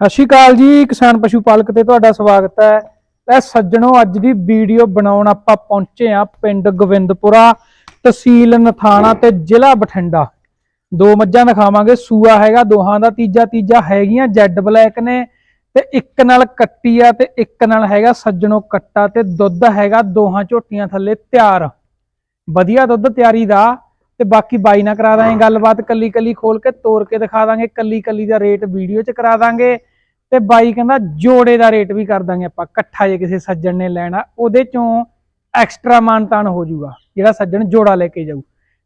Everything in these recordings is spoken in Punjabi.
ਸਤਿ ਸ਼੍ਰੀ ਅਕਾਲ ਜੀ, ਕਿਸਾਨ ਪਸ਼ੂ ਪਾਲਕ ਤੇ ਤੁਹਾਡਾ ਸਵਾਗਤ ਹੈ। ਇਹ ਸੱਜਣੋ, ਅੱਜ ਦੀ ਵੀਡੀਓ ਬਣਾਉਣ ਆਪਾਂ ਪਹੁੰਚੇ ਆ ਪਿੰਡ ਗੋਬਿੰਦਪੁਰਾ ਤਹਿਸੀਲ ਨਥਾਣਾ ਤੇ ਜ਼ਿਲ੍ਹਾ ਬਠਿੰਡਾ। ਦੋ ਮੱਝਾਂ ਦਿਖਾਵਾਂਗੇ, ਸੂਆ ਹੈਗਾ, ਦੋਹਾਂ ਦਾ ਤੀਜਾ ਤੀਜਾ ਹੈਗੀਆਂ, ਜੈਡ ਬਲੈਕ ਨੇ ਤੇ ਇੱਕ ਨਾਲ ਕੱਟੀ ਆ ਤੇ ਇੱਕ ਨਾਲ ਹੈਗਾ ਸੱਜਣੋ ਕੱਟਾ ਤੇ ਦੁੱਧ ਹੈਗਾ, ਦੋਹਾਂ ਝੋਟੀਆਂ ਥੱਲੇ ਤਿਆਰ। ਵਧੀਆ ਦੁੱਧ ਤਿਆਰੀ ਦਾ ਤੇ ਬਾਕੀ ਬਾਈ ਨਾਲ ਕਰਾ ਦਾਂਗੇ ਗੱਲਬਾਤ ਕੱਲੀ ਕੱਲੀ ਖੋਲ ਕੇ ਤੋੜ ਕੇ ਦਿਖਾ ਦਾਂਗੇ ਕੱਲੀ ਕੱਲੀ ਦਾ ਰੇਟ ਵੀਡੀਓ 'ਚ ਕਰਾ ਦਾਂਗੇ। ਤੇ ਬਾਈ ਕਹਿੰਦਾ ਜੋੜੇ ਦਾ ਰੇਟ ਵੀ ਕਰ ਦਾਂਗੇ ਆਪਾਂ, ਇਕੱਠਾ ਜੇ ਕਿਸੇ ਸੱਜਣ ਨੇ ਲੈਣਾ, ਉਹਦੇ ਚੋਂ ਐਕਸਟਰਾ ਮਾਨਤਾਨ ਹੋ ਜਾਊਗਾ, ਜਿਹੜਾ ਸੱਜਣ ਜੋੜਾ ਲੈ ਕੇ ਜਾਊ।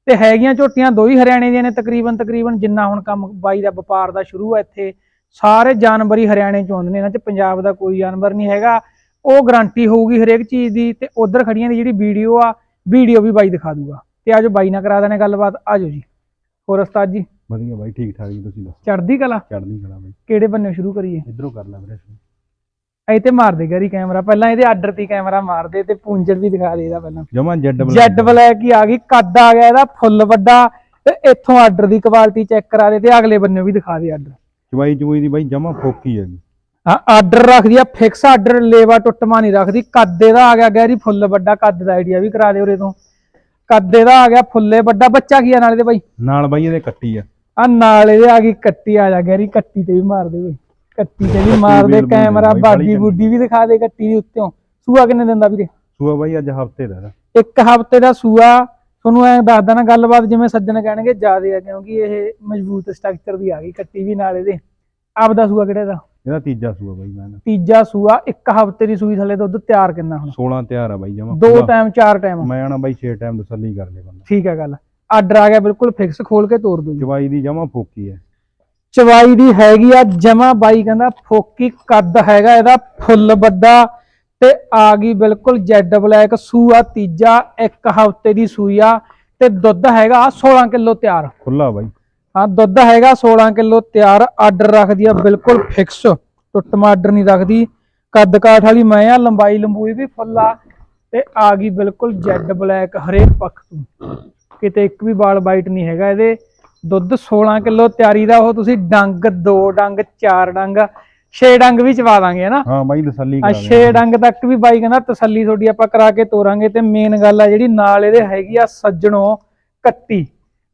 ਤੇ ਹੈਗੀਆਂ ਝੋਟੀਆਂ ਦੋ ਹੀ ਹਰਿਆਣੇ ਦੀਆਂ ਨੇ ਤਕਰੀਬਨ ਤਕਰੀਬਨ ਜਿੰਨਾ ਹੁਣ ਕੰਮ ਬਾਈ ਦਾ ਵਪਾਰ ਦਾ ਸ਼ੁਰੂ ਹੈ ਇੱਥੇ, ਸਾਰੇ ਜਾਨਵਰ ਹੀ ਹਰਿਆਣੇ ਚ ਆਉਂਦੇ ਨੇ, ਇਹਨਾਂ ਚ ਪੰਜਾਬ ਦਾ ਕੋਈ ਜਾਨਵਰ ਨਹੀਂ ਹੈਗਾ। ਉਹ ਗਾਰੰਟੀ ਹੋਊਗੀ ਹਰੇਕ ਚੀਜ਼ ਦੀ ਤੇ ਉਧਰ ਖੜੀਆਂ ਦੀ ਜਿਹੜੀ ਵੀਡੀਓ ਆ, ਵੀਡੀਓ ਵੀ ਬਾਈ ਦਿਖਾ ਦੂਗਾ। ਤੇ ਆਜੋ ਬਾਈ ਨਾਲ ਕਰਾ ਦੇਣੇ ਗੱਲਬਾਤ, ਆਜੋ ਜੀ। ਹੋਰ ਉਸਤਾਦ ਜੀ। ਵਧੀਆ ਬਾਈ ਠੀਕ ਠਾਕ ਜੀ ਤੁਸੀਂ ਦੱਸੋ? ਚੜ੍ਹਦੀ ਕਲਾ? ਚੜ੍ਹਦੀ ਕਲਾ ਬਾਈ। ਕਿਹੜੇ ਬੰਨੇ ਸ਼ੁਰੂ ਕਰੀਏ? ਇਧਰੋਂ ਕਰ ਲੈ ਵੀਰੇ ਸ਼ੁਰੂ। ਐ ਤੇ ਮਾਰ ਦੇ ਗਰੀ ਕੈਮਰਾ ਪਹਿਲਾਂ ਇਹਦੇ ਆਰਡਰ ਤੇ ਕੈਮਰਾ ਮਾਰ ਦੇ ਤੇ ਪੂੰਜਰ ਵੀ ਦਿਖਾ ਦੇ ਇਹਦਾ ਪਹਿਲਾਂ। ਜਮਾਂ ਜੈਡ ਬਲੈਕ। ਜੈਡ ਬਲੈਕ ਹੀ ਆ ਗਈ ਕੱਦ ਆ ਗਿਆ ਇਹਦਾ ਫੁੱਲ ਵੱਡਾ। ਤੇ ਇੱਥੋਂ ਆਰਡਰ ਦੀ ਕੁਆਲਿਟੀ ਚੈੱਕ ਕਰਾ ਦੇ ਤੇ ਅਗਲੇ ਬੰਨੇ ਵੀ ਦਿਖਾ ਦੇ ਆਰਡਰ। ਚਵਾਈ ਚਵਾਈ ਦੀ ਬਾਈ ਜਮਾਂ ਫੋਕੀ ਹੈਗੀ ਹਾਂ ਆਰਡਰ ਰੱਖਦੀ ਆ ਫਿਕਸ ਆਰਡਰ ਲੇਵਾ ਟੁੱਟਮਾ ਨਹੀਂ ਰੱਖਦੀ। ਕੱਦ ਇਹਦਾ ਆ ਗਿਆ ਗੈਰੀ ਫੁੱਲ ਵੱਡਾ ਕੱਦ ਦਾ ਆਈਡੀਆ ਵੀ ਕਰਾ ਦੇ ਉਰੇ ਤੋਂ। ਕੱਦ ਇਹਦਾ ਆ ਗਿਆ ਫੁੱਲੇ ਵੱਡਾ ਬੱਚਾ ਕੀ ਆ ਨਾਲੇ ਦੇ ਬਾਈ? ਨਾਲ ਬਾਈ ਇਹਦੇ ਕੱਟੀ ਆ। ਆ ਨਾਲ ਇਹਦੇ ਆ ਗਈ ਕੱਟੀ ਆ ਜਾ ਗੈਰੀ ਕੱਟੀ ਤੇ ਵੀ ਮਾਰ ਦੇ ਬਈ ਕੱਟੀ ਤੇ ਵੀ ਮਾਰ ਦੇ ਕੈਮਰਾ ਬੜੀ ਬੁੱਡੀ ਵੀ ਦਿਖਾ ਦੇ ਕੱਟੀ ਦੇ ਉੱਤੋਂ। ਸੂਆ ਕਿੰਨੇ ਦਿੰਦਾ ਵੀਰੇ? ਸੂਆ ਬਾਈ ਅੱਜ ਹਫ਼ਤੇ ਦਾ। ਇੱਕ ਹਫ਼ਤੇ ਦਾ ਸੂਆ। ਤੁਹਾਨੂੰ ਐ ਦੱਸਦਾ ਨਾ ਗੱਲਬਾਤ ਜਿਵੇਂ ਸੱਜਣ ਕਹਿਣਗੇ ਜ਼ਿਆਦੇ ਆ ਕਿਉਂਕਿ ਇਹ ਮਜ਼ਬੂਤ ਸਟਰਕਚਰ ਦੀ ਆ ਗਈ ਕੱਟੀ ਵੀ ਨਾਲ ਇਹਦੇ। ਆਪਦਾ ਸੂਆ ਕਿਹੜੇ ਦਾ ਇਹਦਾ ਤੀਜਾ ਸੂਆ ਬਾਈ ਮੈਂ ਤੀਜਾ ਸੂਆ ਇੱਕ ਹਫ਼ਤੇ ਦੀ ਸੂਈ ਥੱਲੇ ਦੁੱਧ ਤਿਆਰ ਕਿੰਨਾ ਹੁਣ? 16 ਤਿਆਰ ਆ ਬਾਈ ਜਮਾਂ। ਦੋ। ਟਾਈਮ ਚਾਰ ਟਾਈਮ ਮੈਂ ਆਣਾ ਬਾਈ 6 ਟਾਈਮ ਤਸੱਲੀ ਕਰ ਲੈ ਬੰਦਾ। ਠੀਕ ਹੈ ਗੱਲ। ਆਰਡਰ ਆ ਗਿਆ ਬਿਲਕੁਲ ਫਿਕਸ ਖੋਲ ਕੇ ਤੋੜ ਦੋ ਜੀ। ਚਵਾਈ ਦੀ ਜਮਾਂ ਫੋਕੀ ਹੈ। ਚਵਾਈ ਦੀ ਹੈਗੀ ਆ ਜਮਾ ਬਾਈ ਕਹਿੰਦਾ ਫੋਕੀ ਕੱਦ ਹੈਗਾ ਇਹਦਾ ਫੁੱਲ ਵੱਡਾ ਤੇ ਆ ਗਈ ਬਿਲਕੁਲ ਜੈਡ ਬਲੈਕ ਸੂਆ ਤੀਜਾ ਇੱਕ ਹਫ਼ਤੇ ਦੀ ਸੂਈ ਆ ਤੇ ਦੁੱਧ ਹੈਗਾ 16 ਕਿਲੋ ਤਿਆਰ। ਖੁੱਲਾ ਬਾਈ। ਹਾਂ ਦੁੱਧ ਹੈਗਾ 16 ਕਿਲੋ ਤਿਆਰ ਆਰਡਰ ਰੱਖਦੀ ਆ ਬਿਲਕੁਲ ਫਿਕਸ ਟੁੱਟਮਾ ਆਰਡਰ ਨਹੀਂ ਰੱਖਦੀ। ਕੱਦ ਕਾਠ ਵਾਲੀ ਮੈਂ ਆ ਲੰਬਾਈ ਲੰਬੂਈ ਵੀ ਫੁੱਲ ਤੇ ਆ ਗਈ ਬਿਲਕੁਲ ਜੈਡ ਬਲੈਕ ਹਰੇਕ ਪੱਖ ਤੋਂ। ਕਿਤੇ ਇੱਕ ਵੀ ਵਾਲ ਵਾਈਟ ਨਹੀਂ ਹੈਗਾ। ਇਹਦੇ ਦੁੱਧ 16 ਕਿਲੋ ਤਿਆਰੀ ਦਾ ਉਹ ਤੁਸੀਂ ਡੰਗ ਦੋ ਡੰਗ ਚਾਰ ਡੰਗ ਛੇ ਡੰਗ ਵੀ ਚਵਾ ਦਾਂਗੇ ਹਨਾ ਹਾਂ ਬਾਈ ਤਸੱਲੀ ਆ ਕਰ ਛੇ ਡੰਗ ਤੱਕ ਵੀ ਬਾਈ ਕਹਿੰਦਾ ਤਸੱਲੀ ਤੁਹਾਡੀ ਆਪਾਂ ਕਰਾ ਕੇ ਤੋਰਾਂਗੇ ਤੇ ਮੇਨ ਗੱਲ ਆ ਜਿਹੜੀ ਨਾਲ ਇਹਦੇ ਹੈਗੀ ਆ ਸੱਜਣੋ ਕੱਟੀ।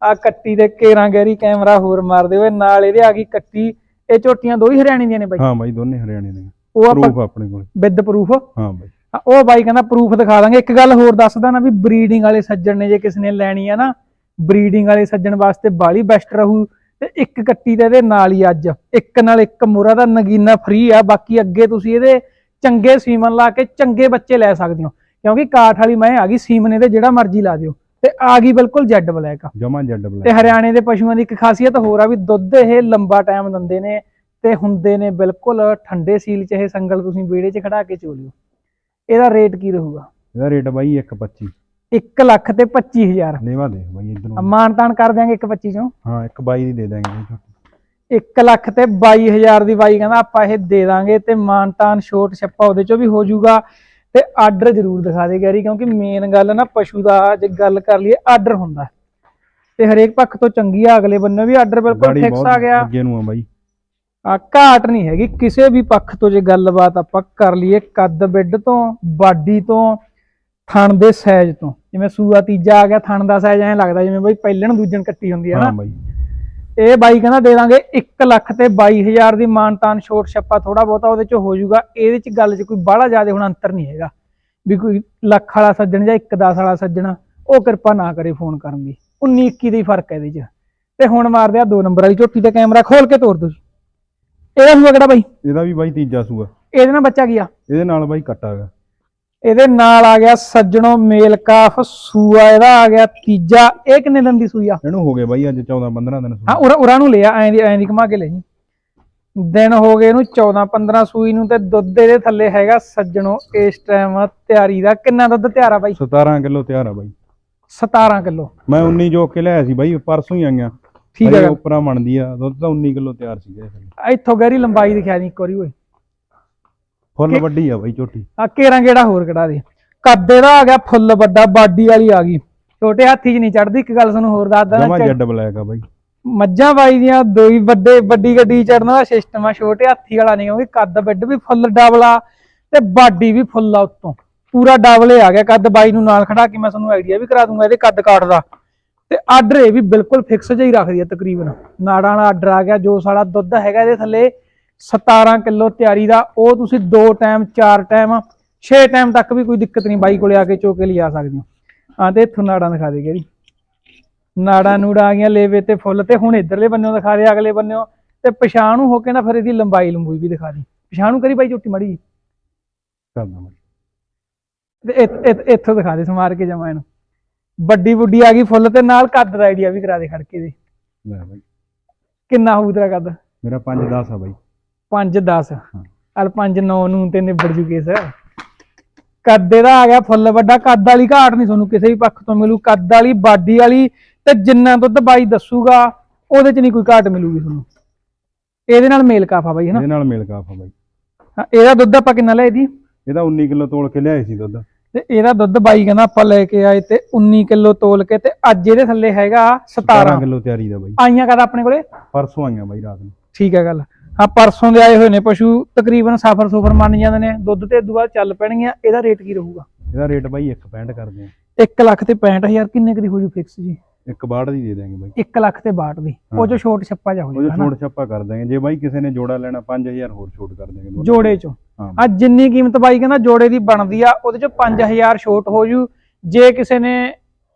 ਆ ਕੱਟੀ ਦੇ ਕੇਰਾਂ ਗੈਰੀ ਕੈਮਰਾ ਹੋਰ ਮਾਰਦੇ ਹੋਏ ਨਾਲ ਇਹਦੇ ਆ ਗਈ ਕੱਟੀ। ਇਹ ਝੋਟੀਆਂ ਦੋ ਹੀ ਹਰਿਆਣੇ ਦੀਆਂ ਨੇ ਬਾਈ। ਹਾਂ ਬਾਈ ਦੋਨੇ ਹਰਿਆਣੇ ਦੇ ਉਹ ਆਪਾਂ ਆਪਣੇ ਕੋਲ। ਵਿਦ ਪ੍ਰੂਫ ਹਾਂ ਬਾਈ। ਉਹ ਬਾਈ ਕਹਿੰਦਾ ਪ੍ਰੂਫ ਦਿਖਾ ਦਾਂਗੇ। ਇੱਕ ਗੱਲ ਹੋਰ ਦੱਸਦਾ ਨਾ ਵੀ ਬਰੀਡਿੰਗ ਵਾਲੇ ਸੱਜਣ ਨੇ ਜੇ ਕਿਸੇ ਨੇ ਲੈਣੀ ਆ ਨਾ ਬਰੀਡਿੰਗ ਵਾਲੇ ਸੱਜਣ ਵਾਸਤੇ ਬਾਲੀ ਬੈਸਟ ਰਹੂ। ਤੇ ਇੱਕ ਕੱਟੀ ਤੇ ਇਹਦੇ ਨਾਲ ਹੀ ਅੱਜ। ਇੱਕ ਨਾਲ ਇੱਕ ਮੁਰਾ ਦਾ ਨਗੀਨਾ ਫ੍ਰੀ ਆ ਬਾਕੀ ਅੱਗੇ ਤੁਸੀਂ ਇਹਦੇ ਚੰਗੇ ਸੀਮਨ ਲਾ ਕੇ ਚੰਗੇ ਬੱਚੇ ਲੈ ਸਕਦੇ ਹੋ। ਕਿਉਂਕਿ ਕਾਠ ਵਾਲੀ ਮੈਂ ਆ ਗਈ ਸੀਮਨ ਇਹਦੇ ਜਿਹੜਾ ਮਰਜ਼ੀ ਲਾ ਦਿਓ। ਤੇ ਆ ਗਈ ਬਿਲਕੁਲ ਜੈਡ ਬਲੈਕ ਜਮਾਂ ਜੈਡ ਤੇ ਬਲੈਕ ਹਰਿਆਣੇ ਦੇ ਪਸ਼ੂਆਂ ਦੀ ਇੱਕ ਖਾਸੀਅਤ ਹੋਰ ਆ ਵੀ ਦੁੱਧ ਇਹ ਲੰਬਾ ਟਾਈਮ ਦਿੰਦੇ ਨੇ ਤੇ ਹੁੰਦੇ ਨੇ ਬਿਲਕੁਲ ਠੰਡੇ ਸੀਲ ਚ ਇਹ ਸੰਗਲ ਤੁਸੀਂ ਵਿਹੜੇ 'ਚ ਖੜਾ ਕੇ ਚੋਲਿਓ ਇਹਦਾ ਰੇਟ ਕੀ ਰਹੂਗਾ? ਇਹਦਾ ਰੇਟ ਬਾਈ 125 1 ਲੱਖ ਤੇ 25000 ਲੈਵਾ ਦੇਖ ਬਾਈ ਇਧਰੋਂ ਮਾਨ ਤਾਨ ਕਰ ਦਿਆਂਗੇ 125 ਚੋਂ। ਹਾਂ ਇੱਕ ਬਾਈ ਦੀ ਦੇ ਦਾਂਗੇ ਬਾਈ ਝੋਟੀ। 1 ਲੱਖ ਤੇ 22000 ਦੀ ਬਾਈ ਕਹਿੰਦਾ ਆਪਾਂ ਇਹ ਦੇ ਦਾਂਗੇ ਤੇ ਮਾਨ ਤਾਨ ਛੋਟ ਛੱਪਾ ਉਹਦੇ ਚੋਂ ਵੀ ਹੋ ਜਾਊਗਾ। ਤੇ ਆਰਡਰ ਜ਼ਰੂਰ ਦਿਖਾ ਦੇ ਗੈਰੀ ਕਿਉਂਕਿ ਮੇਨ ਗੱਲ ਨਾ ਪਸ਼ੂ ਦਾ ਜੇ ਗੱਲ ਕਰ ਲਈਏ ਆਰਡਰ ਹੁੰਦਾ। ਤੇ ਹਰੇਕ ਪੱਖ ਤੋਂ ਚੰਗੀ ਆ ਅਗਲੇ ਬੰਨੇ ਵੀ ਆਰਡਰ ਬਿਲਕੁਲ ਫਿਕਸ ਆ ਗਿਆ। ਅੱਗੇ ਨੂੰ ਆ ਬਾਈ। ਆ ਘਾਟ ਨਹੀਂ ਹੈਗੀ। ਕਿਸੇ ਵੀ ਪੱਖ ਤੋਂ ਜੇ ਗੱਲਬਾਤ ਆਪਾਂ ਕਰ ਲਈਏ ਕੱਦ ਬਿੱਡ ਤੋਂ ਬਾਡੀ ਤੋਂ ਥਣ ਦੇ ਸਾਈਜ਼ ਤੋਂ। ਜਿਵੇਂ ਸੂਆ ਤੀਜਾ ਆ ਗਿਆ ਥਣ ਦਾ ਸਾਈਜ਼ ਐਂ ਲੱਗਦਾ ਜਿਵੇਂ ਬਈ ਪਹਿਲਣ ਦੂਜਣ ਕੱਟੀ ਹੁੰਦੀ ਹੈ ਹਾਂ ਨਾ ਬਾਈ। ਇਹ ਬਾਈ ਕਹਿੰਦਾ ਦੇ ਦਾਂਗੇ 1 ਲੱਖ ਤੇ 22000 ਦੀ ਮਾਨਤਾਨ ਛੋਟ ਛੱਪਾ ਥੋੜਾ ਬਹੁਤਾ ਉਹਦੇ ਚ ਹੋ ਜਾਊਗਾ। ਇਹਦੇ ਚ ਗੱਲ 'ਚ ਕੋਈ ਬਾਹਲਾ ਜ਼ਿਆਦਾ ਹੁਣ ਅੰਤਰ ਨਹੀਂ ਹੈਗਾ। ਵੀ ਕੋਈ ਲੱਖ ਵਾਲਾ ਸੱਜਣ ਜਾਂ 1 10 ਵਾਲਾ ਸੱਜਣ ਉਹ ਕਿਰਪਾ ਨਾ ਕਰੇ ਫੋਨ ਕਰਨ ਦੀ। 19 21 ਦੀ ਫ਼ਰਕ ਹੈ ਇਹਦੇ 'ਚ। ਤੇ ਹੁਣ ਮਾਰਦੇ ਆ ਦੋ ਨੰਬਰ ਵਾਲੀ ਝੋਟੀ ਤੇ ਕੈਮਰਾ ਖੋਲ ਕੇ ਤੋਰ ਦੋ। ਇਹਦਾ ਸੂਆ ਕਿਹੜਾ ਬਾਈ? ਇਹਦਾ ਵੀ ਬਾਈ ਤੀਜਾ ਸੂਆ। ਇਹਦੇ ਨਾਲ ਬੱਚਾ ਗਿਆ ਇਹਦੇ ਨਾਲ ਬਾਈ ਕੱਟਾ ਗਾ ਇਹਦੇ ਨਾਲ ਆ ਗਿਆ ਸੱਜਣੋ ਮੇਲ ਕਾਫ ਸੂਆ ਇਹਦਾ ਆ ਗਿਆ ਤੀਜਾ। ਇਹ ਕਿੰਨੇ ਦਿਨ ਦੀ ਸੂਈ ਆ? ਇਹਨੂੰ ਹੋ ਗਏ ਬਾਈ ਅੱਜ 14 15 ਦਿਨ ਹਾਂ ਸੂਆ ਉਰਾ ਉਰਾ ਨੂੰ ਲਿਆ ਐਂ ਦੀ ਐਂ ਦੀ ਘੁਮਾ ਕੇ ਲੈ ਜੀ। ਦਿਨ ਹੋ ਗਏ ਇਹਨੂੰ 14 15 ਸੂਈ ਨੂੰ ਤੇ ਦੁੱਧ ਇਹਦੇ ਥੱਲੇ ਹੈਗਾ ਸੱਜਣੋ। ਇਸ ਟਾਈਮ ਤਿਆਰੀ ਦਾ ਕਿੰਨਾ ਦੁੱਧ ਤਿਆਰ ਆ ਬਾਈ? 17 ਕਿਲੋ ਤਿਆਰ ਆ ਬਾਈ। 17 ਕਿਲੋ। ਮੈਂ 19 ਜੋ ਕੇ ਲਿਆਇਆ ਸੀ ਬਾਈ ਪਰਸੋਂ ਹੀ ਆਈਆਂ। ਠੀਕ ਹੈ ਉੱਪਰਾਂ ਬਣਦੀ ਆ ਦੁੱਧ ਤਾਂ 19 ਕਿਲੋ ਤਿਆਰ ਸੀਗਾ। ਇੱਥੋਂ ਗਹਿਰੀ ਲੰਬਾਈ ਦਿਖਾ ਦੀ ਇੱਕ ਵਾਰੀ ਓਏ। ਫੁੱਲ ਵੱਡੀ ਆ ਬਾਈ ਝੋਟੀ। ਆ ਕੇਰਾਂ ਕਿਹੜਾ ਹੋਰ ਕਿਹੜਾ ਦੇ। ਕੱਦ ਇਹਦਾ ਆ ਗਿਆ ਫੁੱਲ ਵੱਡਾ ਬਾਡੀ ਵਾਲੀ ਆ ਗਈ। ਛੋਟੇ ਹਾਥੀ 'ਚ ਨਹੀਂ ਚੜਦੀ ਇੱਕ ਗੱਲ ਤੁਹਾਨੂੰ ਹੋਰ ਦੱਸਦਾ ਜਮਾ ਨਾ ਜੈਡ ਬਲੈਕ ਆ ਬਾਈ। ਮੱਝਾਂ ਬਾਈ ਦੀਆਂ ਦੋ ਹੀ ਵੱਡੇ ਵੱਡੀ ਗੱਡੀ ਚੜਨ ਦਾ ਸਿਸਟਮ ਆ ਛੋਟੇ ਹਾਥੀ ਵਾਲਾ ਨਹੀਂ ਕਿਉਂਕਿ ਕੱਦ ਬੈੱਡ ਵੀ ਫੁੱਲ ਡਬਲ ਆ ਤੇ ਬਾਡੀ ਵੀ ਫੁੱਲ ਆ ਉੱਤੋਂ। ਪੂਰਾ ਡਬਲ ਆ ਗਿਆ ਕੱਦ ਬਾਈ ਨੂੰ ਨਾਲ ਖੜਾ ਕੇ ਮੈਂ ਤੁਹਾਨੂੰ ਆਈਡੀਆ ਵੀ ਕਰਾ ਦੂੰਗਾ ਇਹਦੇ ਕੱਦ ਕਾਠ ਦਾ। ਤੇ ਆਰਡਰ ਇਹ ਵੀ ਬਿਲਕੁਲ ਫਿਕਸ ਜਿਹਾ ਹੀ ਰੱਖਦੀ ਆ ਤਕਰੀਬਨ। ਨਾੜਾਂ ਵਾਲਾ ਆਰਡਰ ਆ ਗਿਆ ਜੋ ਸਾਡਾ ਦੁੱਧ ਹੈਗਾ ਇਹਦੇ ਥੱਲੇ 17 ਕਿਲੋ ਤਿਆਰੀ ਦਾ ਉਹ ਤੁਸੀਂ ਦੋ ਟਾਈਮ ਚਾਰ ਟਾਈਮ 6 ਟਾਈਮ ਤੱਕ ਵੀ ਕੋਈ ਦਿੱਕਤ ਨਹੀਂ ਬਾਈ ਕੋਲੇ ਆ ਕੇ ਚੋ ਕੇ ਲਿਆ ਸਕਦੇ ਹੋ। ਹਾਂ ਤੇ ਇੱਥੋਂ ਨਾੜਾਂ ਦਿਖਾ ਦੇ ਜੀ ਨਾੜਾਂ ਨੂੜਾਂ ਆ ਗਈਆਂ ਲੇਵੇ ਤੇ ਫੁੱਲ ਤੇ ਹੁਣ ਇਧਰਲੇ ਬੰਨਿਓ ਦਿਖਾ ਦੇ ਅਗਲੇ ਬੰਨਿਓ। ਤੇ ਪਛਾਣ ਨੂੰ ਹੋ ਕੇ ਨਾ ਫਿਰ ਇਹਦੀ ਲੰਬਾਈ ਲੰਬੂਈ ਵੀ ਦਿਖਾ ਦੀ। ਪਛਾਣ ਨੂੰ ਕਰੀ ਬਾਈ ਝੋਟੀ ਮੜੀ ਕਰਦਾ ਤੇ ਇੱਥੋਂ ਦਿਖਾ ਦੇ ਸਮਾਰ ਕੇ ਜਮਾ ਇਹਨੂੰ। ਵੱਡੀ ਬੁੱਢੀ ਆ ਗਈ ਫੁੱਲ ਤੇ ਨਾਲ ਕੱਦ ਦਾ ਆਈਡੀਆ ਵੀ ਕਰਾ ਦੇ ਖੜਕੇ ਦੇ। ਲੈ ਬਾਈ। ਕਿੰਨਾ ਹੋਊ ਤੇਰਾ ਕੱਦ? ਮੇਰਾ 5 10 ਆ ਬਾਈ। 5 10 ਹਾਂ। ਅਲ 5 9 ਨੂੰ ਤੇ ਨਿਬੜ ਜੂ ਕੇਸ। ਕੱਦ ਇਹਦਾ ਆ ਗਿਆ ਫੁੱਲ ਵੱਡਾ ਕੱਦ ਵਾਲੀ ਘਾਟ ਨਹੀਂ ਤੁਹਾਨੂੰ ਕਿਸੇ ਵੀ ਪੱਖ ਤੋਂ ਮਿਲੂ। ਕੱਦ ਵਾਲੀ ਬਾਡੀ ਵਾਲੀ ਤੇ ਜਿੰਨਾ ਦੁੱਧ ਬਾਈ ਦੱਸੂਗਾ ਉਹਦੇ ਚ ਨਹੀਂ ਕੋਈ ਘਾਟ ਮਿਲੂਗੀ ਤੁਹਾਨੂੰ। ਇਹਦੇ ਨਾਲ ਮੇਲ ਕਾਫਾ ਬਾਈ ਹਨਾ ਇਹਦੇ ਨਾਲ ਮੇਲ ਕਾਫ ਆ ਬਾਈ। ਹਾਂ, ਇਹਦਾ ਦੁੱਧ ਆਪਾਂ ਕਿੰਨਾ ਲਿਆ ਇਹਦੀ ਇਹਦਾ 19 ਕਿਲੋ ਤੋਲ ਕੇ ਲਿਆਏ ਸੀ ਦੁੱਧ। ਤੇ ਇਹਦਾ ਦੁੱਧ ਬਾਈ ਕਹਿੰਦਾ ਆਪਾਂ ਲੈ ਕੇ ਆਏ ਤੇ 19 ਕਿਲੋ ਤੋਲ ਕੇ ਤੇ ਅੱਜ ਇਹਦੇ ਥੱਲੇ ਹੈਗਾ 17 ਕਿਲੋ ਤਿਆਰੀ ਦਾ ਬਾਈ। ਆਈਆਂ ਕਦ ਆਪਣੇ ਕੋਲੇ? ਪਰਸੋਂ ਆਈਆਂ ਬਾਈ ਰਾਤ ਨੂੰ। ਠੀਕ ਹੈ ਗੱਲ। ਹਾਂ ਪਰਸੋਂ ਦੇ ਆਏ ਹੋਏ ਨੇ ਪਸ਼ੂ ਤਕਰੀਬਨ ਸਫਰ ਸੁਫਰ ਮੰਨ ਜਾਂਦੇ ਨੇ। ਦੁੱਧ ਤੇ ਬਾਅਦ ਚੱਲ ਪੈਣਗੀਆਂ ਇਹਦਾ ਰੇਟ ਕੀ ਰਹੂਗਾ? ਇਹਦਾ ਰੇਟ ਬਾਈ 1.65 ਕਰਦੇ ਆ। 1 ਲੱਖ ਤੇ 65000 ਕਿੰਨੇ ਕੁ ਦੀ ਹੋ ਜੂ ਫਿਕਸ ਜੀ? ਇੱਕ ਬਾੜ ਦੀ ਦੇ ਦਾਂਗੇ ਬਾਈ। 1 ਲੱਖ ਤੇ 62 ਦੀ। ਉਹ ਜੋ ਛੋਟ ਛੱਪਾ ਜਾ ਹੋ ਉਹ ਜੋ ਜਾਊਗਾ ਛੋਟ ਛੱਪਾ ਕਰ ਦਾਂਗੇ ਜੇ ਬਾਈ ਕਿਸੇ ਨੇ ਜੋੜਾ ਲੈਣਾ 5000 ਹੋਰ ਛੋਟ ਕਰ ਦਾਂਗੇ ਦੋਨਾਂ ਜੋੜੇ ਚੋਂ। ਹਾਂ। ਅੱਜ ਜਿੰਨੀ ਕੀਮਤ ਬਾਈ ਕਹਿੰਦਾ ਜੋੜੇ ਦੀ ਬਣਦੀ ਆ ਉਹਦੇ ਚੋਂ 5000 ਛੋਟ ਹੋ ਜੂ। ਜੇ ਕਿਸੇ ਨੇ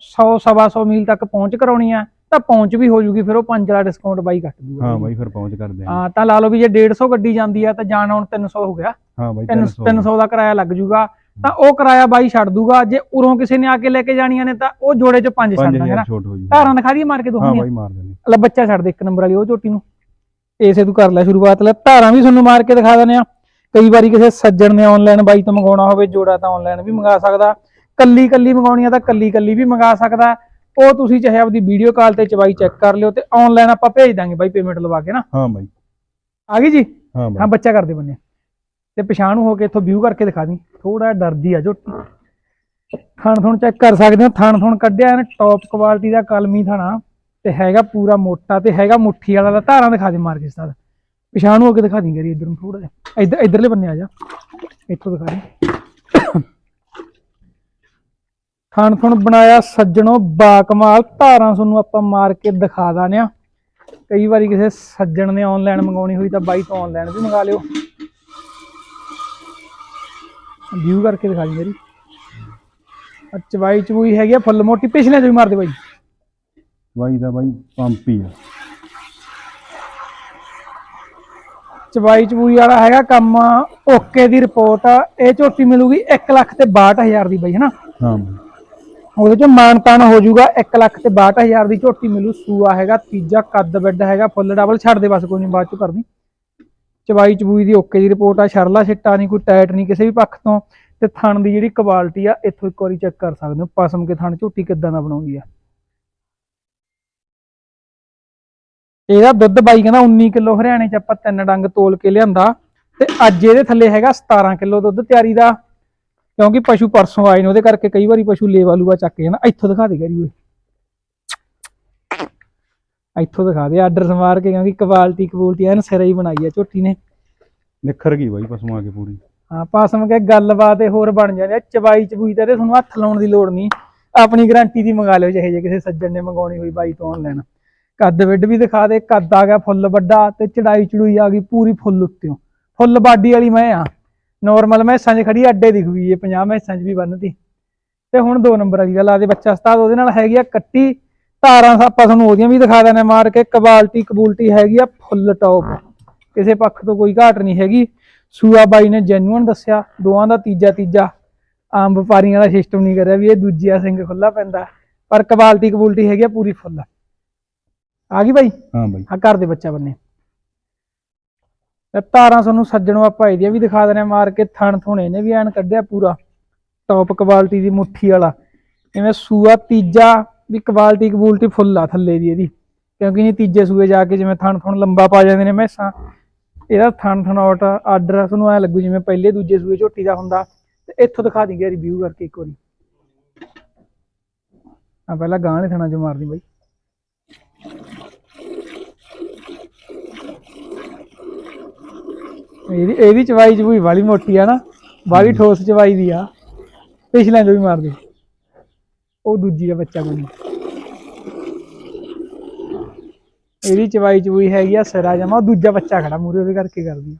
100 ਸਵਾ 100 ਮੀਲ ਤੱਕ ਪਹੁੰਚ ਕਰਾਉਣੀ ਆ ਤਾਂ ਪਹੁੰਚ ਵੀ ਹੋ ਜੂਗੀ ਫਿਰ ਉਹ 5 ਵਾਲਾ ਡਿਸਕਾਊਂਟ ਬਾਈ ਕੱਟ ਦੂਗਾ ਹਾਂ ਬਾਈ। ਫਿਰ ਪਹੁੰਚ ਕਰ ਦਿਆਂਗੇ। ਹਾਂ ਤਾਂ ਲਾ ਲਓ ਵੀ ਜੇ 150 ਗੱਡੀ ਜਾਂਦੀ ਆ ਤਾਂ ਜਾਣ ਆਉਣ 300 ਹੋ ਗਿਆ। ਹਾਂ ਬਾਈ 300 300 ਦਾ ਕਿਰਾਇਆ ਲੱਗ ਜੂਗਾ। ਤਾਂ ਉਹ ਕਿਰਾਇਆ ਬਾਈ ਛੱਡ ਦੂਗਾ। ਜੇ ਉਰੋਂ ਕਿਸੇ ਨੇ ਆ ਕੇ ਲੈ ਕੇ ਜਾਣੀਆਂ ਨੇ ਤਾਂ ਉਹ ਜੋੜੇ ਚ ਪੰਜ ਛੱਡ ਦਾਂਗੇ 5000 ਨਾ। ਹੋ ਧਾਰਾਂ ਦਿਖਾ ਦਈਏ ਮਾਰ ਕੇ ਹਾਂ ਦੋਹਾਂ ਬਾਈ ਮਾਰ ਦਿੰਦੇ ਲੈ ਬੱਚਾ ਛੱਡ ਦੇ ਇੱਕ ਨੰਬਰ ਵਾਲੀ ਉਹ ਝੋਟੀ ਨੂੰ। ਏਸੇ ਤੂੰ ਕਰ ਲੈ ਸ਼ੁਰੂਆਤ। ਲੈ ਧਾਰਾਂ ਵੀ ਤੁਹਾਨੂੰ ਮਾਰ ਕੇ ਦਿਖਾ ਦਿੰਦੇ ਆ ਕਈ ਵਾਰੀ ਕਿਸੇ ਸੱਜਣ ਨੇ ਆਨਲਾਈਨ ਬਾਈ ਤੋਂ ਮੰਗਾਉਣਾ ਹੋਵੇ ਜੋੜਾ ਤਾਂ ਆਨਲਾਈਨ ਵੀ ਮੰਗਾ ਸਕਦਾ। ਕੱਲੀ ਕੱਲੀ ਮੰਗਾਉਣੀ ਆ ਤਾਂ ਕੱਲੀ ਕੱਲੀ ਵੀ ਮੰਗਾ ਸਕਦਾ। ਉਹ ਤੁਸੀਂ ਚਾਹੇ ਆਪਦੀ ਵੀਡੀਓ ਕਾਲ ਤੇ ਚਵਾਈ ਚੈੱਕ ਕਰ ਲਿਓ ਤੇ ਆਨਲਾਈਨ ਆਪਾਂ ਭੇਜ ਦਾਂਗੇ ਬਾਈ ਪੇਮੈਂਟ ਲਵਾ ਕੇ ਨਾ। ਹਾਂ ਬਾਈ। ਆ ਗਈ ਜੀ? ਹਾਂ ਹਾਂ ਬੱਚਾ ਕਰਦੇ ਬੰਨੇ। ਤੇ ਪਛਾਣ ਹੋ ਕੇ ਇੱਥੋਂ ਵਿਊ ਕਰਕੇ ਦਿਖਾ ਦੀ। ਥੋੜਾ ਡਰਦੀ ਆ ਝੋਟੀ। ਥਣ ਥਣ ਚੈੱਕ ਕਰ ਸਕਦੇ ਹੋ। ਥਣ ਥਣ ਕੱਢਿਆ ਇਹਨੇ ਟੌਪ ਕੁਆਲਿਟੀ ਦਾ ਕਲਮੀ ਥਣਾ ਤੇ ਹੈਗਾ ਪੂਰਾ ਮੋਟਾ ਤੇ ਹੈਗਾ ਮੁੱਠੀ ਵਾਲਾ ਦਾ। ਧਾਰਾਂ ਦਿਖਾ ਦੇ ਮਾਰ ਕੇ ਸਾਦ ਪਛਾਣ ਹੋ ਕੇ ਦਿਖਾ ਦੀ ਗਰੀ ਇਧਰ ਨੂੰ ਥੋੜਾ ਜਿਹਾ। ਇਧਰ, ਇਧਰਲੇ ਬੰਨੇ ਆ ਜਾ। ਇੱਥੋਂ ਦਿਖਾ ਦੇ। ਥਣ ਥਣ ਬਣਾਇਆ ਸੱਜਣੋ ਬਾਕਮਾਲ। ਧਾਰਾਂ ਤੁਹਾਨੂੰ ਆਪਾਂ ਮਾਰ ਕੇ ਦਿਖਾ ਦਾਨੇ ਕਈ ਵਾਰੀ ਕਿਸੇ ਸੱਜਣ ਨੇ ਆਨਲਾਈਨ ਮੰਗਾਉਣੀ ਹੋਈ ਤਾਂ ਬਾਈ ਤੋਂ ਆਨਲਾਈਨ ਵੀ ਮੰਗਾ ਲਿਓ। ਵਿਊ ਕਰਕੇ ਦਿਖਾ ਦੀ ਮੇਰੀ। ਆ ਚਵਾਈ ਚਵੂਈ ਹੈਗੀ ਆ ਫੁੱਲ ਮੋਟੀ ਪਿਛਲੇ ਚ ਵੀ ਮਾਰ ਦੇ ਬਾਈ। ਬਾਈ ਦਾ ਬਾਈ ਪੰਪ ਹੀ ਆ। ਚਵਾਈ ਚਵੂਈ ਵਾਲਾ ਹੈਗਾ ਕੰਮ ਓਕੇ ਦੀ ਰਿਪੋਰਟ ਇਹ ਝੋਟੀ ਮਿਲੂਗੀ 1 ਲੱਖ ਤੇ 62000 ਦੀ ਬਾਈ ਹਨਾ? ਹਾਂ। ਉਹਦੇ ਚ ਮਾਨਤਾਨ ਹੋ ਜਾਊਗਾ 1 ਲੱਖ ਤੇ 62000 ਦੀ ਝੋਟੀ ਮਿਲੂ ਸੂਆ ਹੈਗਾ ਤੀਜਾ ਕੱਦ ਬੈੱਡ ਹੈਗਾ ਫੁੱਲ ਡਬਲ ਛੱਡ ਦੇ ਬਸ ਕੋਈ ਨਹੀਂ ਬਾਅਦ ਚ ਕਰਦੀ ਚਵਾਈ ਚਬੂਈ ਦੀ ਓਕੇ ਦੀ ਰਿਪੋਰਟ ਆ, ਸ਼ਰਲਾ ਛਿੱਟਾ ਨਹੀਂ ਕੋਈ ਟਾਇਟ ਨਹੀਂ ਕਿਸੇ ਵੀ ਪੱਖ ਤੋਂ। ਤੇ ਥਣ ਦੀ ਜਿਹੜੀ ਕੁਆਲਿਟੀ ਆ, ਇੱਥੋਂ ਇੱਕ ਵਾਰੀ ਚੈੱਕ ਕਰ ਸਕਦੇ ਹੋ। ਪਸਮ ਕੇ ਥਣ ਝੋਟੀ ਕਿੱਦਾਂ ਦਾ ਬਣਾਉਂਦੀ ਆ। ਇਹਦਾ ਦੁੱਧ ਬਾਈ ਕਹਿੰਦਾ 19 ਕਿਲੋ ਹਰਿਆਣੇ ਚ ਆਪਾਂ ਤਿੰਨ ਡੰਗ ਤੋਲ ਕੇ ਲਿਆਂਦਾ। ਤੇ ਅੱਜ ਇਹਦੇ ਥੱਲੇ ਹੈਗਾ 17 ਕਿਲੋ ਦੁੱਧ ਤਿਆਰੀ ਦਾ। ਕਿਉਂਕਿ ਪਸ਼ੂ ਪਰਸੋਂ ਆਏ ਨੇ, ਉਹਦੇ ਕਰਕੇ ਕਈ ਵਾਰੀ ਪਸ਼ੂ ਲੇਵਾ ਲੂਆ ਚੱਕ ਕੇ ਨਾ ਇੱਥੋਂ ਦਿਖਾ ਦੇ ਕਰੀ ਓਏ ਇੱਥੋਂ ਦਿਖਾ ਦੇ ਆਰਡਰ ਸਮਾਰ ਕੇ ਕਿਉਂਕਿ ਕੁਆਲਿਟੀ ਕਬੂਲਟੀ ਐਨ ਸਿਰੇ ਹੀ ਬਣਾਈ ਆ ਝੋਟੀ ਨੇ। ਨਿਖਰ ਗਈ ਬਾਈ ਪਸ਼ੂਆਂ ਕੇ ਪੂਰੀ। ਹਾਂ ਪਾਸਮ ਕੇ ਗੱਲਬਾਤ ਇਹ ਹੋਰ ਬਣ ਜਾਂਦੀ ਆ ਚਬਾਈ ਚਬੂਈ ਤੇ ਤੁਹਾਨੂੰ ਹੱਥ ਲਾਉਣ ਦੀ ਲੋੜ ਨਹੀਂ। ਆਪਣੀ ਗਾਰੰਟੀ ਦੀ ਮੰਗਾ ਲਿਓ ਚਾਹੇ ਜੇ ਕਿਸੇ ਸੱਜਣ ਨੇ ਮੰਗਾਉਣੀ ਹੋਈ ਬਾਈ ਤੋਂ ਆਨਲਾਈਨ ਕੱਦ ਵਿੱਡ ਵੀ ਦਿਖਾ ਦੇ ਕੱਦ ਆ ਗਿਆ ਫੁੱਲ ਵੱਡਾ ਤੇ ਚੜਾਈ ਚੜੂਈ ਆ ਗਈ ਪੂਰੀ ਫੁੱਲ ਉੱਤਿਓਂ ਫੁੱਲ ਬਾਡੀ ਵਾਲੀ ਮੈਂ ਆ। ਨਾਰਮਲ ਮੈਸਾਂ 'ਚ ਖੜੀ ਅੱਡੇ ਦਿਖ ਗਈ ਇਹ 50 ਮੈਸਾਂ 'ਚ ਵੀ ਬੰਨਦੀ ਤੇ ਹੁਣ ਦੋ ਨੰਬਰ ਵਾਲੀ ਗੱਲ ਆ ਦੇ ਬੱਚਾ ਉਸਤਾਦ ਉਹਦੇ ਨਾਲ ਹੈਗੀ ਆ ਕੱਟੀ ਧਾਰਾਂ ਆਪਾਂ ਤੁਹਾਨੂੰ ਉਹਦੀਆਂ ਵੀ ਦਿਖਾ ਦਿੰਦੇ ਮਾਰ ਕੇ। ਕਬਾਲਟੀ ਕਬੂਲਟੀ ਹੈਗੀ ਆ ਫੁੱਲ ਟੌਪ। ਕਿਸੇ ਪੱਖ ਤੋਂ ਕੋਈ ਘਾਟ ਨਹੀਂ ਹੈਗੀ। ਸੂਆ ਬਾਈ ਨੇ ਜੈਨੂਅਨ ਦੱਸਿਆ ਦੋਵਾਂ ਦਾ ਤੀਜਾ ਤੀਜਾ। ਆਮ ਵਪਾਰੀਆਂ ਵਾਲਾ ਸਿਸਟਮ ਨਹੀਂ ਕਰਿਆ ਵੀ ਇਹ ਦੂਜੀਆ ਸਿੰਘ ਖੁੱਲਾ ਪੈਂਦਾ। ਪਰ ਕਬਾਲਟੀ ਕਬੂਲਟੀ ਹੈਗੀ ਆ ਪੂਰੀ ਫੁੱਲ। ਆ ਗਈ ਬਾਈ? ਹਾਂ ਬਾਈ। ਆ ਘਰ ਦੇ ਬੱਚਾ ਬੰਨੇ। ਤੇ ਧਾਰਾਂ ਤੁਹਾਨੂੰ ਸੱਜਣੋਂ ਆਪਾਂ ਇਹਦੀਆਂ ਵੀ ਦਿਖਾ ਦਨੇ ਮਾਰ ਕੇ ਥਣ ਥੁਣੇ ਨੇ ਵੀ ਐਨ ਕੱਢਿਆ ਪੂਰਾ। ਟੌਪ ਕੁਆਲਿਟੀ ਦੀ ਮੁੱਠੀ ਵਾਲਾ। ਜਿਵੇਂ ਸੂਆ ਤੀਜਾ ਵੀ ਕੁਆਲਿਟੀ ਕਬੂਲਟੀ ਫੁੱਲ ਆ ਥੱਲੇ ਦੀ ਇਹਦੀ। ਕਿਉਂਕਿ ਇਹ ਤੀਜੇ ਸੂਏ ਜਾ ਕੇ ਜਿਵੇਂ ਥਣ ਥਣ ਲੰਬਾ ਪਾ ਜਾਂਦੇ ਨੇ ਮੈਸਾਂ, ਇਹਦਾ ਥਣ ਥਣਾਉਟ ਆਰਡਰ ਆ, ਤੁਹਾਨੂੰ ਐ ਲੱਗੂ ਜਿਵੇਂ ਪਹਿਲੇ ਦੂਜੇ ਸੂਏ ਝੋਟੀ ਦਾ ਹੁੰਦਾ, ਤੇ ਇੱਥੋਂ ਦਿਖਾ ਦਿੰਗੇ ਰਿਵਿਊ ਕਰਕੇ ਇੱਕ ਵਾਰੀ। ਆ ਪਹਿਲਾਂ ਗਾਂ ਨੇ ਥਣਾ ਚ ਮਾਰਦੀ ਬਾਈ। ਇਹਦੀ ਇਹਦੀ ਚਵਾਈ ਚਵੂਈ ਵਾਲੀ ਮੋਟੀ ਆ ਨਾ, ਵਾਲੀ ਠੋਸ ਚਵਾਈ ਦੀ ਆ ਪਿਛਲੇ ਤੋਂ ਵੀ ਮਾਰਦੇ। ਉਹ ਦੂਜੀ ਦਾ ਬੱਚਾ ਕੋਈ ਇਹਦੀ ਚਵਾਈ ਚਵੂਈ ਹੈਗੀ ਆ ਸਿਰਾ ਜਮਾ ਦੂਜਾ ਬੱਚਾ ਖੜਾ ਮੂਰੇ ਉਹਦੇ ਕਰਕੇ ਕਰਦੀ ਆ।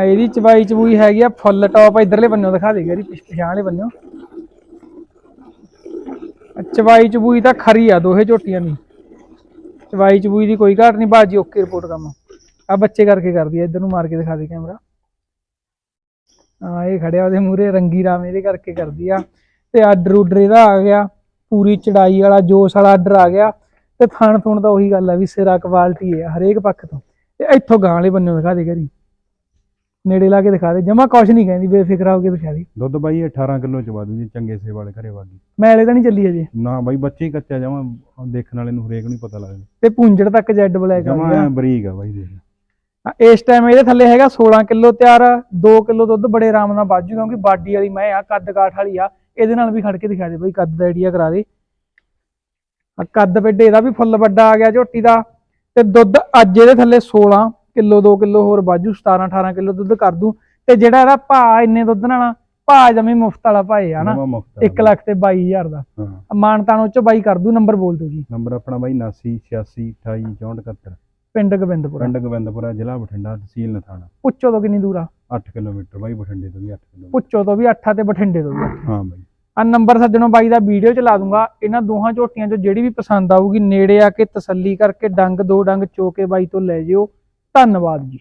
ਇਹਦੀ ਚਵਾਈ ਚਵੂਈ ਹੈਗੀ ਆ ਫੁੱਲ ਟੌਪ ਇਧਰਲੇ ਬੰਨੋਂ ਦਿਖਾ ਦੇ ਗਰੀ ਪਿਛਾਂ ਵਾਲੇ ਬੰਨੋਂ ਚਵਾਈ ਚਵੂਈ ਤਾਂ ਖਰੀ ਆ ਦੋਹੇ ਝੋਟੀਆਂ ਦੀ। ਚਵਾਈ ਚਵੂਈ ਦੀ ਕੋਈ ਘਾਟ ਨਹੀਂ ਬਾਜੀ ਓਕੇ ਰਿਪੋਰਟ ਕੰਮ। ਆ ਬੱਚੇ ਕਰਕੇ ਕਰਦੀ ਆ ਇਧਰ ਨੂੰ ਮਾਰ ਕੇ ਦਿਖਾ ਦੇ ਕੈਮਰਾ। ਹਾਂ ਇਹ ਖੜਿਆ ਉਹਦੇ ਮੂਰੇ ਰੰਗੀ ਰਾਮ ਇਹਦੇ ਕਰਕੇ ਕਰਦੀ ਆ। ਤੇ ਆਰਡਰ ਉਡਰ ਇਹਦਾ ਆ ਗਿਆ ਪੂਰੀ ਚੜਾਈ ਵਾਲਾ ਜੋਸ਼ ਵਾਲਾ ਆਰਡਰ ਆ ਗਿਆ। ਤੇ ਥਣ ਥੁਣ ਤਾਂ ਉਹੀ ਗੱਲ ਆ ਵੀ ਸਿਰਾ ਕੁਆਲਿਟੀ ਹੈ ਹਰੇਕ ਪੱਖ ਤੋਂ। ਤੇ ਇੱਥੋਂ ਗਾਂ ਵਾਲੇ ਬੰਨੇ ਦਿਖਾ ਦੇ ਘਰੀ। ਨੇੜੇ ਲਾ ਕੇ ਦਿਖਾ ਦੇ ਜਮਾ ਕੁਛ ਨਹੀਂ ਕਹਿੰਦੀ ਬੇਫਿਕਰਾ ਹੋ ਕੇ ਦਿਖਾ ਦੇ। ਦੁੱਧ ਬਾਈ 18 ਕਿਲੋ ਚ ਵਾਧੂ ਜੀ ਚੰਗੇ ਸੇ ਵਾਲੇ ਘਰੇ ਵਾਗੀ। ਮੈਲੇ ਤਾਂ ਨਹੀਂ ਚੱਲੀ ਅਜੇ। ਨਾ ਬਾਈ ਬੱਚੇ ਹੀ ਕੱਚਾ ਜਮਾ ਦੇਖਣ ਵਾਲੇ ਨੂੰ ਹਰੇਕ ਨੂੰ ਪਤਾ ਲੱਗਦਾ। ਤੇ ਪੁੰਜੜ ਤੱਕ ਜੈਡ ਬਲੈਕ ਆ ਜਮਾ ਬਰੀਕ ਆ ਬਾਈ ਦੇਖ। ਆ, ਇਸ ਟਾਈਮ ਇਹਦੇ ਥੱਲੇ ਹੈਗਾ 16 ਕਿਲੋ ਤਿਆਰ 2 ਕਿਲੋ ਦੁੱਧ ਬੜੇ ਆਰਾਮ ਨਾਲ ਵੱਜ ਜੂ ਕਿਉਂਕਿ ਬਾਡੀ ਵਾਲੀ ਮੈਂ ਆ ਕੱਦ ਕਾਠ ਵਾਲੀ ਆ ਇਹਦੇ ਨਾਲ ਵੀ ਖੜ ਕੇ ਦਿਖਾ ਦੇ ਬਈ ਕੱਦ ਦਾ ਆਈਡੀਆ ਕਰਾ ਦੇ। ਆ ਕੱਦ ਵੱਡੇ ਇਹਦਾ ਵੀ ਫੁੱਲ ਵੱਡਾ ਆ ਗਿਆ ਝੋਟੀ ਦਾ ਤੇ ਦੁੱਧ ਅੱਜ ਇਹਦੇ ਥੱਲੇ 16 ਕਿਲੋ 2 ਕਿਲੋ ਹੋਰ ਵਾਜੂ 17 18 ਕਿਲੋ ਦੁੱਧ ਕਰ ਦੂ। ਤੇ ਜਿਹੜਾ ਇਹਦਾ ਭਾਅ ਇੰਨੇ ਦੁੱਧ ਨਾਲ ਭਾਅ ਜਮੀ ਮੁਫਤ ਵਾਲਾ ਭਾਏ ਆ ਨਾ ਜਮਾ ਮੁਫਤ 1 ਲੱਖ ਤੇ 22000 ਦਾ। ਮਾਨਤਾਨ ਚ ਬਾਈ ਕਰ ਦੂ ਨੰਬਰ ਬੋਲ ਦਿਓ ਜੀ। ਨੰਬਰ ਆਪਣਾ ਬਾਈ 79 86 28 64 71 ਪਿੰਡ ਗੋਬਿੰਦਪੁਰਾ। ਪਿੰਡ ਗੋਬਿੰਦਪੁਰਾ ਜ਼ਿਲ੍ਹਾ ਬਠਿੰਡਾ ਤਹਿਸੀਲ ਨਥਾਣਾ। ਪੁੱਛੋ ਤੋਂ ਕਿੰਨੀ ਦੂਰ ਆ? 8 ਕਿਲੋਮੀਟਰ ਬਾਈ ਬਠਿੰਡੇ ਤੋਂ ਵੀ 8 ਕਿਲੋਮੀਟਰ। ਪੁੱਛੋ ਤੋਂ ਵੀ 8 ਆ ਤੇ ਬਠਿੰਡੇ ਤੋਂ ਵੀ 8 ਹਾਂ ਬਾਈ। ਆ ਨੰਬਰ ਸੱਜਣੋ ਬਾਈ ਦਾ ਵੀਡੀਓ ਚ ਲਾ ਦੂੰਗਾ। ਇਹਨਾਂ ਦੋਹਾਂ ਝੋਟੀਆਂ ਚੋਂ ਜਿਹੜੀ ਵੀ ਪਸੰਦ ਆਊਗੀ ਨੇੜੇ ਆ ਕੇ ਤਸੱਲੀ ਕਰਕੇ ਡੰਗ ਦੋ ਡੰਗ ਚੋ ਕੇ ਬਾਈ ਤੋਂ ਲੈ ਜਿਓ। ਧੰਨਵਾਦ ਜੀ।